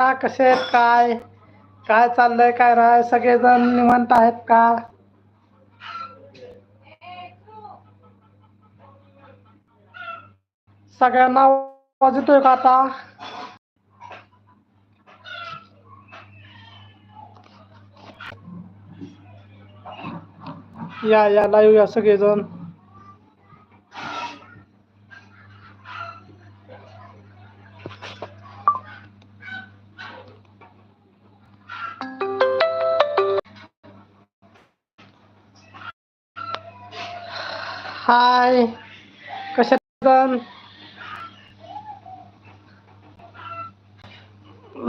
का कसे आहेत काय? काय चाललंय काय राय? सगळेजण निवांत आहेत का? सगळ्यांना आवाज येतोय का आता? या या लाईव्ह या सगळेजण. हाय. कशा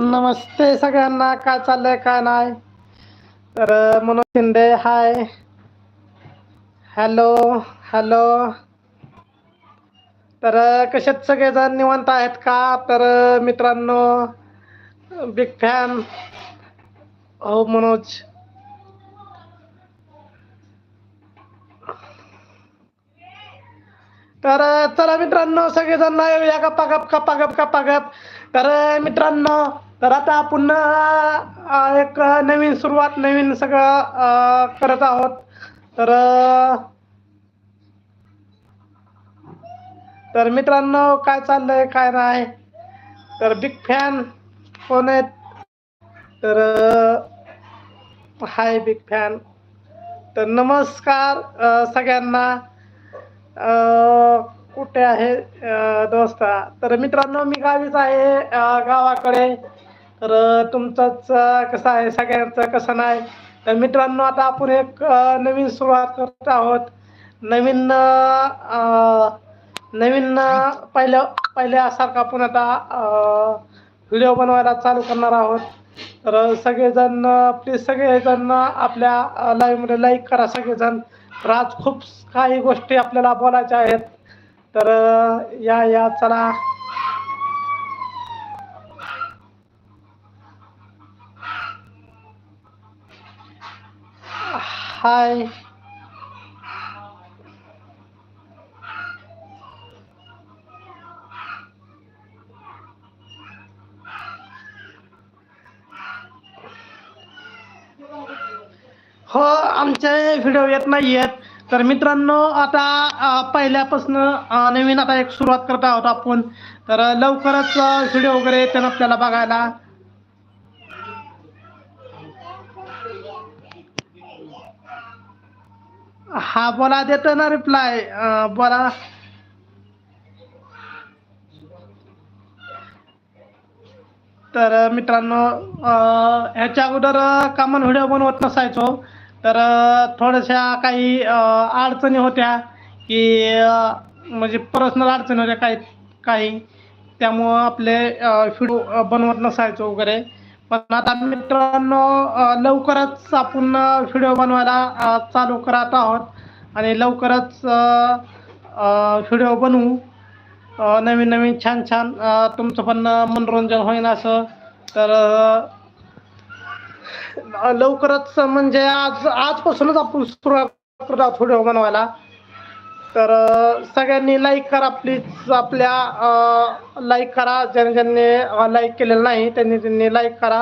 नमस्ते सगळ्यांना. काय चाललंय काय नाही? तर Manoj Shinde hi. Hello hello. तर कशात सगळेजण निवांत आहेत का? तर मित्रांनो बिग फॅन. हो मनोज. तर चला मित्रांनो सगळेजण येऊया गप्पा गप गप्पा गप गप्पा गप. तर मित्रांनो तर आता पुन्हा एक नवीन सुरुवात नवीन सगळं करत आहोत. तर तर मित्रांनो काय चाललंय काय नाही? तर बिग फॅन कोण आहेत? तर हाय बिग फॅन तर नमस्कार सगळ्यांना. कुठे आहे? दोस्त दोस्ता. तर मित्रांनो मी गावीच आहे गावाकडे. तर तुमचंच कसं आहे? सगळ्यांचं कसं नाही? तर मित्रांनो आता आपण एक नवीन सुरुवात करत आहोत. नवीन नवीन पहिल्या पहिल्यासारखा आपण आता व्हिडिओ बनवायला चालू करणार आहोत. तर सगळेजण प्लीज सगळेजण आपल्या लाईव्हमध्ये लाईक करा सगळेजण. तर आज खूप काही गोष्टी आपल्याला बोलायच्या आहेत. तर या या चला. हाय. व्हिडिओ येत नाही आहेत तर मित्रांनो आता पहिल्यापासून नवीन आता एक सुरुवात करत आहोत आपण. तर लवकरच व्हिडिओ वगैरे येतील आपल्याला बघायला. हा बोला देतो ना रिप्लाय बोला. तर मित्रांनो ह्याच्या अगोदर कामन व्हिडिओ बनवत नसायचो? तर थोड्याशा काही अडचणी होत्या की म्हणजे पर्सनल अडचणी होत्या काही काही. त्यामुळं आपले व्हिडिओ बनवत नसायचो वगैरे. पण आता मित्रांनो लवकरच आपण व्हिडिओ बनवायला चालू करत आहोत. आणि लवकरच व्हिडिओ बनवू. नवीन नवीन छान छान तुमचं पण मनोरंजन होईन असं. तर लवकरच म्हणजे आज आजपासूनच आपण सुरुवात करत व्हिडिओ बनवायला. तर सगळ्यांनी लाईक करा प्लीज आपल्या लाईक करा. ज्यांनी ज्यांनी लाईक केलेलं नाही त्यांनी त्यांनी लाईक करा.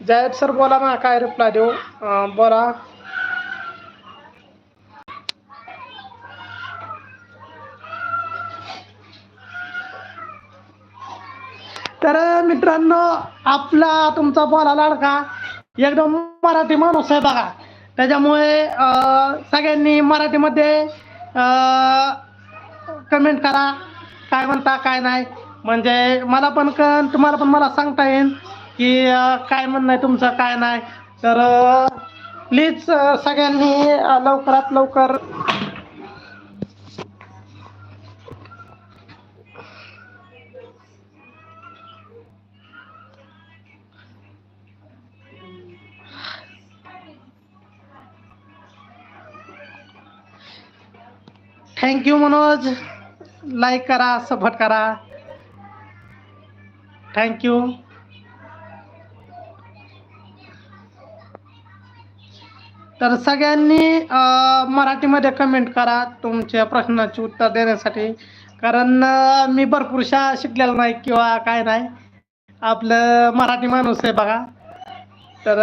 जायद सर बोला ना काय रिप्लाय देऊ? बोला. मित्रांनो आपला तुमचा बोला लाडका. एकदम मराठी माणूस आहे बघा. त्याच्यामुळे सगळ्यांनी मराठीमध्ये कमेंट करा. काय म्हणता काय नाही. म्हणजे मला पण कळन तुम्हाला पण मला सांगता येईल की काय म्हणणं आहे तुमचं काय नाही. तर प्लीज सगळ्यांनी लवकरात लवकर थँक्यू मनोज लाईक करा सपोर्ट करा. थँक्यू तर सगळ्यांनी मराठीमध्ये कमेंट करा तुमच्या प्रश्नाचे उत्तर देण्यासाठी. कारण मी भरपूरशा शिकलेला नाही किंवा काय नाही. आपलं मराठी माणूस आहे बघा. तर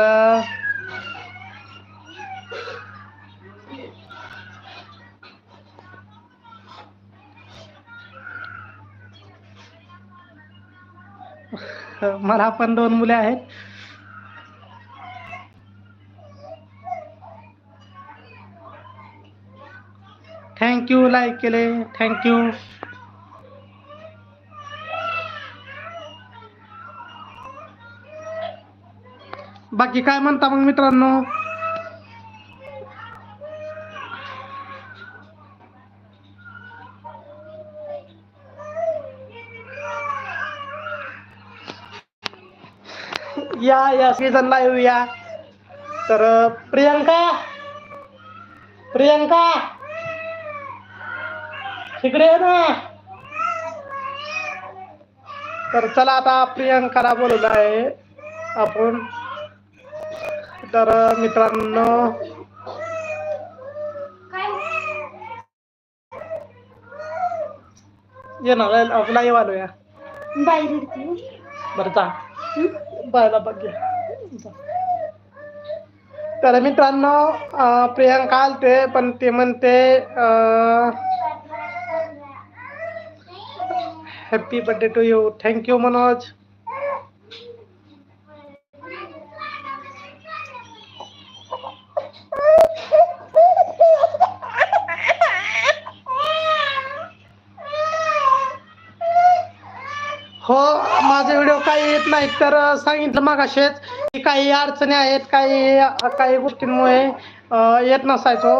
मला पण दोन मुले आहेत. थँक्यू लाईक केले. थँक्यू बाकी काय म्हणता मग मित्रांनो? या या सीझन लाईव्ह या तर प्रियंका प्रियंका तिकडे ना. तर चला आता प्रियंकाला बोलवलं आहे आपण. तर मित्रांनो. ये ना लाईव्ह आलो या बरं जा. बायला बघ तर मित्रांनो प्रियंका आलते पण ते म्हणते happy birthday to you thank you Manoj हो माझे व्हिडिओ काही येत नाहीत तर सांगितलं मागाशेच की काही अडचणी आहेत काही काही गोष्टींमुळे येत नसायचो.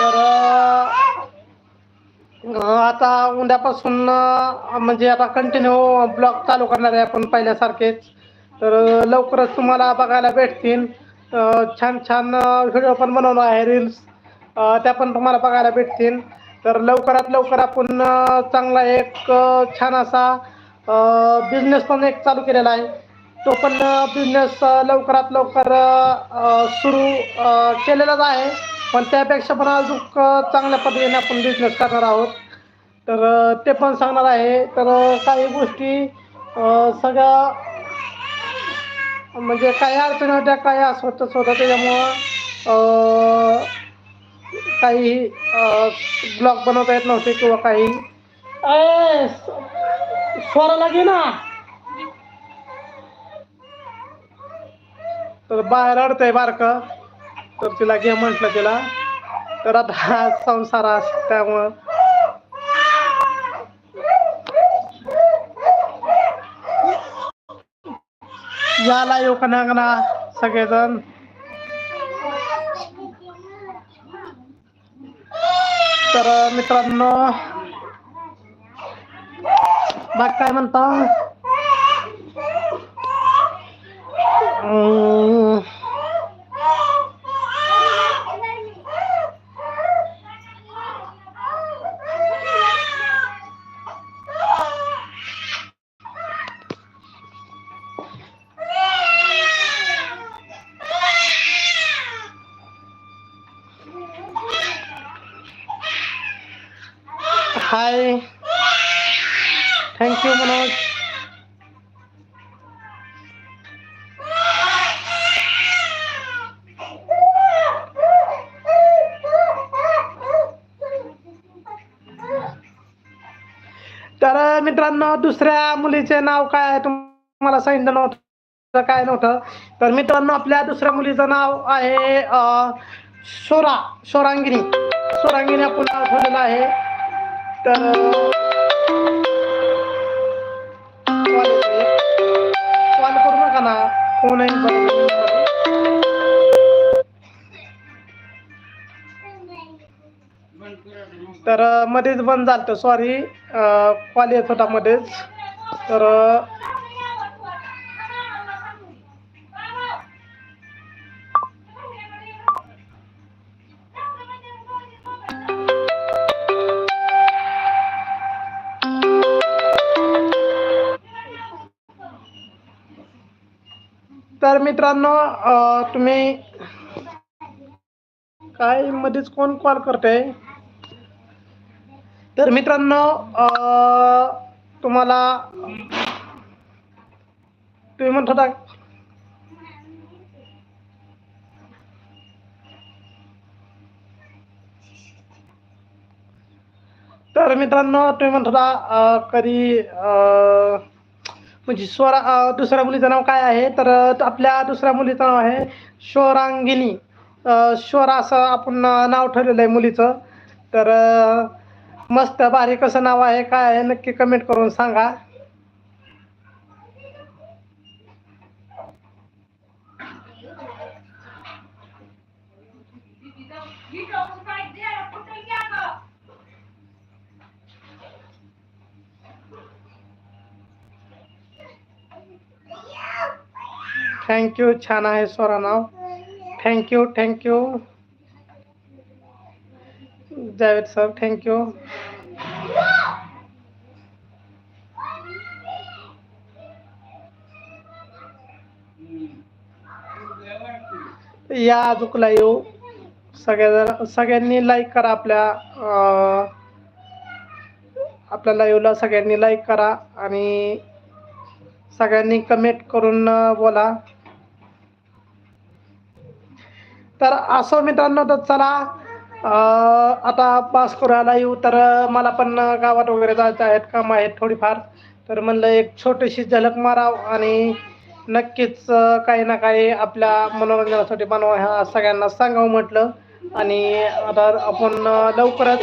तर आता उद्यापासून म्हणजे आता कंटिन्यू ब्लॉग चालू करणार आहे आपण पहिल्यासारखेच. तर लवकरच तुम्हाला बघायला भेटतील. छान छान व्हिडिओ पण बनवणार आहे रील्स त्या पण तुम्हाला बघायला भेटतील. तर लवकरात लवकर आपण चांगला एक छान असा बिझनेस पण एक चालू केलेला आहे. तो पण बिझनेस लवकरात लवकर सुरू केलेलाच आहे. पण त्यापेक्षा पण अजून चांगल्या पद्धतीने आपण बिझनेस करणार आहोत. तर ते पण सांगणार आहे. तर काही गोष्टी सगळ्या म्हणजे काही अडचणी होत्या काही अस्वस्थ होत्या त्याच्यामुळं काही ब्लॉग बनवता येत नव्हते किंवा काही. ए, स्वराला घे ना. तर बाहेर अडतंय बारक. तर तिला घे म्हटलं तिला. तर आता हा संसार अस त्यामुळं. याला येऊ का ना सगळेजण? तर मित्रांनो बाग काय म्हणता अं, थँक्यू मनोज तर मित्रांनो दुसऱ्या मुलीचे नाव काय आहे? तुम्हाला सांगितलं नव्हतं काय नव्हतं? तर मित्रांनो आपल्या दुसऱ्या मुलीचं नाव आहे सोरा सोरांगिनी. सोरांगिनी आपण नाव ठेवलेलं आहे. तर ना आहे. तर मध्येच बंद झालं सॉरी कॉल येत होता मध्येच. तर मित्रांनो अं, तुम्ही काय मध्येच कोण कॉल करते तर मित्रांनो तुम्हाला तुम्ही म्हणत होता तर मित्रांनो तुम्ही म्हणत होता कधी अं, म्हणजे स्वरा दुसऱ्या मुलीचं नाव काय आहे? तर आपल्या दुसऱ्या मुलीचं नाव आहे शोरांगिनी. अं, शोरा असं आपण नाव ठरलेलं आहे मुलीचं. तर मस्त बारीक कसं नाव आहे. काय आहे? नक्की कमेंट करून सांगा. थँक्यू छान आहे स्वरा नाव thank you thank you Javed sir thank you या अजूकला येऊ. सगळ्या सगळ्यांनी लाईक करा आपल्या आपल्या लाईव्हला सगळ्यांनी लाईक करा आणि सगळ्यांनी कमेंट करून बोला. तर असं मित्रांनो तर चला आता पास करायला येऊ. तर मला पण गावात वगैरे जायचं आहेत काम आहेत थोडीफार. तर म्हणलं एक छोटीशी झलक माराव आणि नक्कीच काही ना काही आपल्या मनोरंजनासाठी बनवा ह्या सगळ्यांना सांगावं म्हटलं. आणि आता आपण लवकरच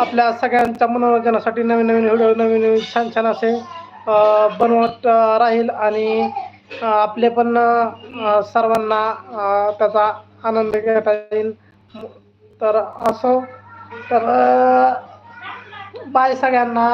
आपल्या सगळ्यांच्या मनोरंजनासाठी नवीन नवीन व्हिडिओ नवीन नवीन छान छान असे बनवत राहील. आणि आपले पण सर्वांना त्याचा आनंद घेता येईल. तर असो तर बाय सगळ्यांना.